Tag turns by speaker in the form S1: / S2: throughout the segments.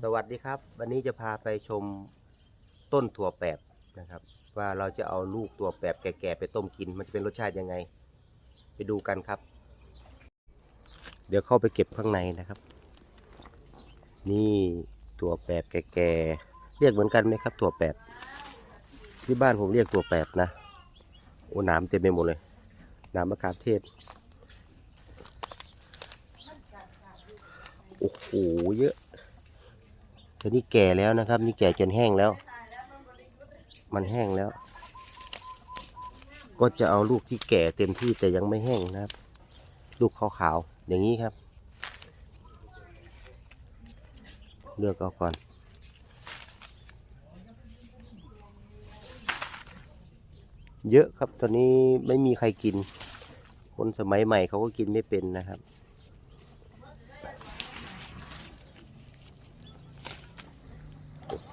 S1: สวัสดีครับ วันนี้จะพาไปชมต้นถั่วแปบนะครับ ว่าเราจะเอาลูกถั่วแปบแก่ๆไปต้มกิน มันจะเป็นรสชาติยังไง ไปดูกันครับ เดี๋ยวเข้าไปเก็บข้างในนะครับ นี่ถั่วแปบแก่ๆเรียกเหมือนกันไหมครับถั่วแปบที่บ้านผมเรียกถั่วแปบนะโอ้น้ำเต็มไปหมดเลยน้ำมะขามเทศโอ้โหเยอะ ตัวนี้แก่แล้วนะครับ นี่แก่จนแห้งแล้ว มันแห้งแล้ว ก็จะเอาลูกที่แก่เต็มที่แต่ยังไม่แห้งนะครับ ลูกขาวๆอย่างนี้ครับ เลือกเอาก่อนเยอะครับตอนนี้ไม่มีใครกิน คนสมัยใหม่เขาก็กินไม่เป็นนะครับ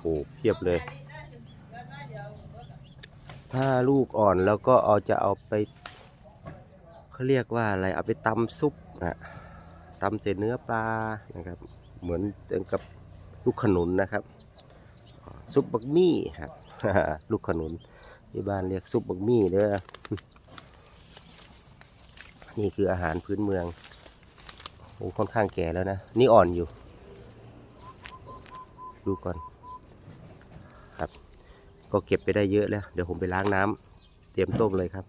S1: อ้โหเพียบเลย ถ้าลูกอ่อนแล้วก็เอาจะเอาไปเขาเรียกว่าอะไรเอาไปตำซุปนะตำเศษเนื้อปลานะครับ เหมือนกับลูกขนุนนะครับ ซุปบักมี่ครับลูกขนุนที่บ้านเรียกซุปบักมี่เด้อนี่คืออาหารพื้นเมืองโอ้ค่อนข้างแก่แล้วนะ นี่อ่อนอยู่ ดูก่อน ก็เก็บไปได้เยอะแล้ว เดี๋ยวผมไปล้างน้ำเตรียมต้มเลยครับ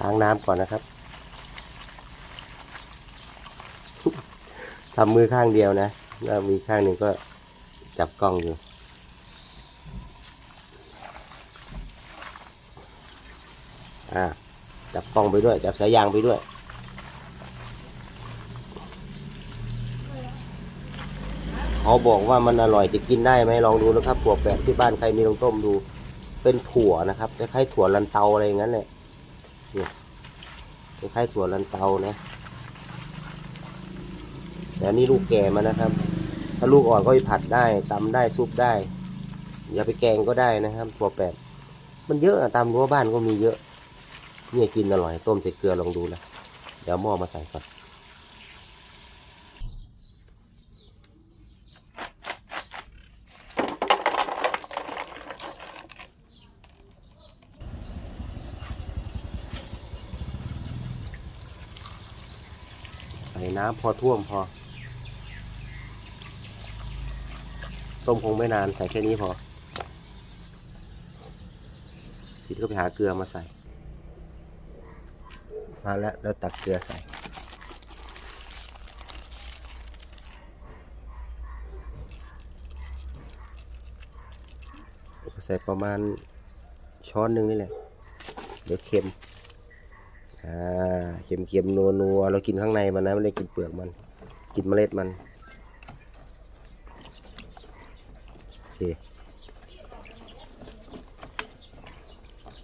S1: ล้างน้ำก่อนนะครับทำมือข้างเดียวนะ แล้วมีข้างหนึ่งก็ จับกล้องอยู่อ่าจับกล้องไปด้วย จับสายยางไปด้วย เขาบอกว่ามันอร่อยจะกินได้ไหมลองดูนะครับถั่วแปบที่บ้านใครมีลองต้มดู เป็นถั่วนะครับคล้ายๆถั่วลันเตาอะไรอย่างนั้นแหละเนี่ยคล้ายๆถั่วลันเตานะแต่นี่ลูกแก่มานะครับาลูกอ่อนก็ไปผัดได้ตำได้ซุปได้ อย่าไปแกงก็ได้นะครับถั่วแปบมันเยอะอะตามรั้วบ้านก็มีเยอะ เนี่ยกินอร่อย ต้มใส่เกลือลองดูนะเดี๋ยวหม้อมาใส่ก่อนใส่น้ำพอท่วมพอ ต้มคงไม่นานใส่แค่นี้พอทีนี้ก็ไปหาเกลือมาใส่ มาแล้วแล้วตักเกลือใส่ ใส่ประมาณช้อนหนึ่งนี่แหละ เดี๋ยวเค็ม อ่า เค็มเค็มนัวนัวเรากินข้างในมันนะไม่ได้กินเปลือกมัน กินเมล็ดมัน โอ เค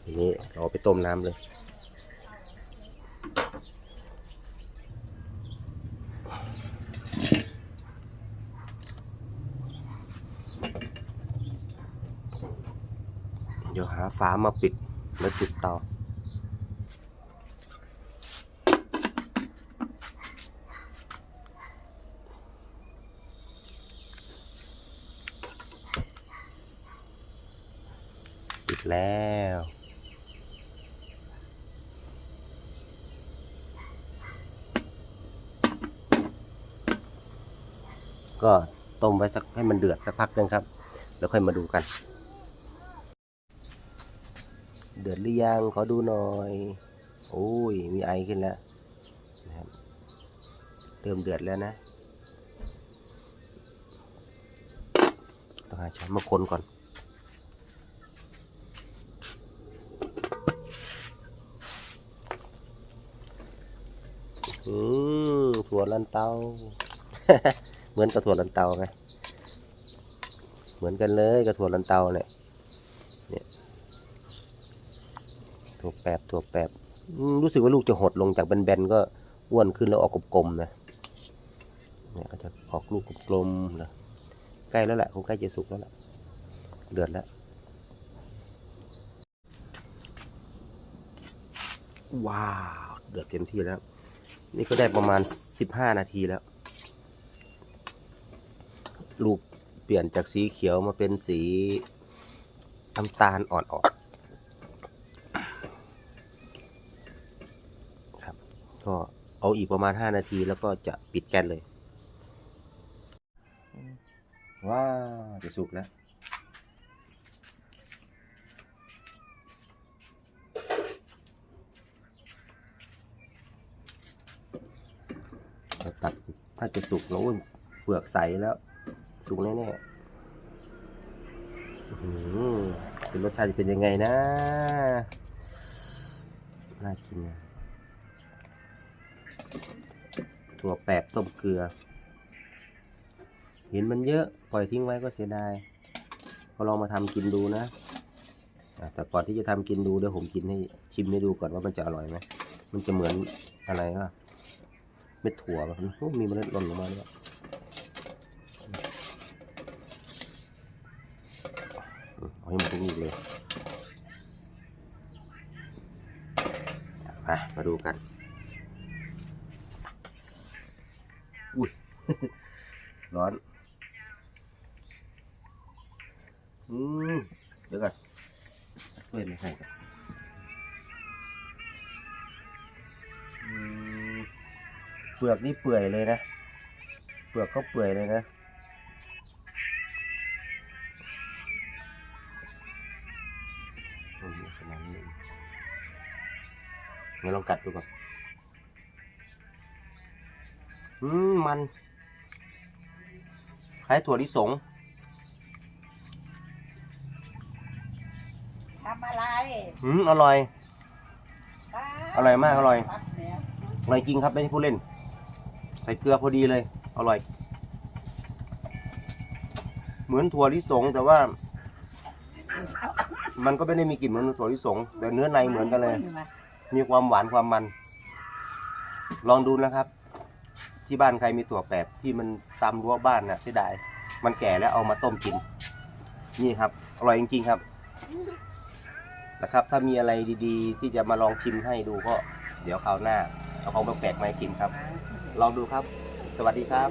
S1: ทีนี้เราเอาไปต้มน้ำเลยเดี๋ยวหาฝามาปิดแล้วจุดเตา ปิ ดแล้ว ก็ต้มไว้สักให้มันเดือดสักพักหนึงครับ แล้วค่อยมาดูกัน เดือดหรือยังขอดูหน่อยโอ้ยมีไอขึ้นแล้วนะครับเริ่มเดือดแล้วนะต้องหาช้อนมาคนก่อน อืมถั่วลันเตา เหมือนกับถั่วลันเตาไงเหมือนกันเลยกับถั่วลันเตาเนี่ยเนี่ยถั่วแปบถั่วแปบรู้สึกว่าลูกจะหดลงจากแบนๆก็อ้วนขึ้นแล้วออกกลมๆนะเนี่ยก็จะออกลูกกลมๆนะใกล้แล้วแหละคงใกล้จะสุกแล้วแหละเดือดแล้วว้าว เดือดเต็มที่แล้ว นี่ก็ได้ประมาณ15นาทีแล้วลูกเปลี่ยนจากสีเขียวมาเป็นสีน้ำตาลอ่อนๆครับ ก็เอาอีกประมาณ5นาทีแล้วก็จะปิดแก๊สเลย ว้าวจะสุกแล้ว เราตัด ถ้าจะสุกแล้วเปลือกใสแล้ว สุกแน่ๆหือเป็นรสชาติจะเป็นยังไงนะ น่ากินนะถั่วแปบต้มเกลือ เห็นมันเยอะ ปล่อยทิ้งไว้ก็เสียดาย ก็ลองมาทำกินดูนะอะแต่ก่อนที่จะทำกินดูเดี๋ยวผมกินให้ชิมให้ดูก่อนว่ามันจะอร่อยไหม มันจะเหมือนอะไรวะ เม็ดถั่วแบบนี้โอ้มีเมล็ดหล่นลงมาด้วยเอาให้หมดทุกลูกเลยมามาดูกัน อุ้ย ร้อน อืมเดี๋ยวก่อนช่วยมาใส่กัน เปลือกนี่เปื่อยเลยนะ เปลือกเขาเปื่อยเลยนะอืมขนาดนี้งั้นลองกัดดูก่อน อืม มัน คล้ายถั่วลิสง
S2: ทำอะไร
S1: อืม อร่อย
S2: ป้า
S1: อร่อยมาก อร่อย
S2: ปั๊บเนี่ย
S1: อร่อยจริงครับ ไม่ใช่ผู้เล่นใส่เกลือพอดีเลย อร่อย เหมือนถั่วลิสงแต่ว่า มันก็ไม่ได้มีกลิ่นเหมือนถั่วลิสง แต่เนื้อในเหมือนกันเลย มีความหวานความมัน ลองดูนะครับ ที่บ้านใครมีถั่วแปบที่มันตามรั้วบ้านนะเสียดายมันแก่แล้วเอามาต้มกิน นี่ครับ อร่อยจริงๆครับนะครับ ถ้ามีอะไรดีๆ ที่จะมาลองชิมให้ดูก็ เดี๋ยวคราวหน้าเอาของแปลกๆมาให้กินครับ ลองดูครับ สวัสดีครับ